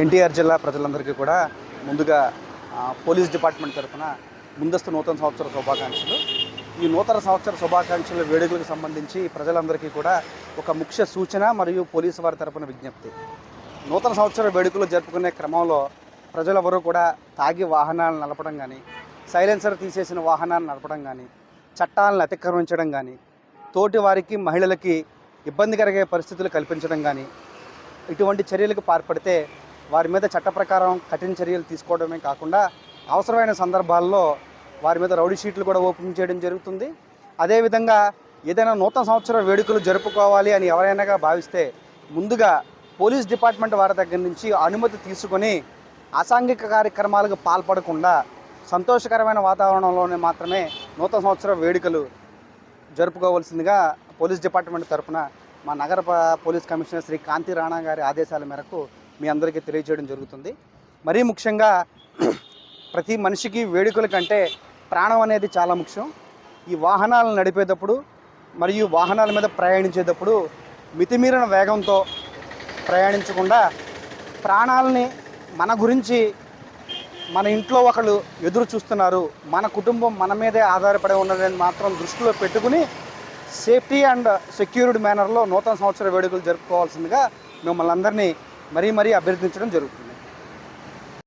ఎన్టీఆర్ జిల్లా ప్రజలందరికీ కూడా ముందుగా పోలీస్ డిపార్ట్మెంట్ తరఫున ముందస్తు నూతన సంవత్సర శుభాకాంక్షలు. ఈ నూతన సంవత్సర శుభాకాంక్షల వేడుకలకు సంబంధించి ప్రజలందరికీ కూడా ఒక ముఖ్య సూచన మరియు పోలీసు వారి తరపున విజ్ఞప్తి. నూతన సంవత్సర వేడుకలు జరుపుకునే క్రమంలో ప్రజలెవరూ కూడా తాగి వాహనాలను నడపడం కానీ సైలెన్సర్ తీసేసిన వాహనాలను నడపడం కానీ చట్టాలను అతిక్రమించడం కానీ తోటి వారికి మహిళలకి ఇబ్బంది కలిగే పరిస్థితులు కల్పించడం కానీ ఇటువంటి చర్యలకు పాల్పడితే వారి మీద చట్ట ప్రకారం కఠిన చర్యలు తీసుకోవడమే కాకుండా అవసరమైన సందర్భాల్లో వారి మీద రౌడీ షీట్లు కూడా ఓపెన్ చేయడం జరుగుతుంది. అదేవిధంగా ఏదైనా నూతన సంవత్సర వేడుకలు జరుపుకోవాలి అని ఎవరైనా భావిస్తే ముందుగా పోలీస్ డిపార్ట్మెంట్ వారి దగ్గర నుంచి అనుమతి తీసుకొని అసాంఘిక కార్యక్రమాలకు పాల్పడకుండా సంతోషకరమైన వాతావరణంలోనే మాత్రమే నూతన సంవత్సర వేడుకలు జరుపుకోవాల్సిందిగా పోలీస్ డిపార్ట్మెంట్ తరపున మా నగర పోలీస్ కమిషనర్ శ్రీ కాంతి రాణా గారి ఆదేశాల మేరకు మీ అందరికీ తెలియజేయడం జరుగుతుంది. మరీ ముఖ్యంగా ప్రతి మనిషికి వేడుకల కంటే ప్రాణం అనేది చాలా ముఖ్యం. ఈ వాహనాలను నడిపేటప్పుడు మరియు వాహనాల మీద ప్రయాణించేటప్పుడు మితిమీరిన వేగంతో ప్రయాణించకుండా ప్రాణాలని మన గురించి మన ఇంట్లో ఒకళ్ళు ఎదురు చూస్తున్నారు. మన కుటుంబం మన మీదే ఆధారపడి ఉన్నదని మాత్రం దృష్టిలో పెట్టుకుని సేఫ్టీ అండ్ సెక్యూర్డ్ మేనర్లో నూతన సంవత్సర వేడుకలు జరుపుకోవాల్సిందిగా మిమ్మల్ని అందరినీ మరీ మరీ అభ్యర్థించడం జరుగుతుంది.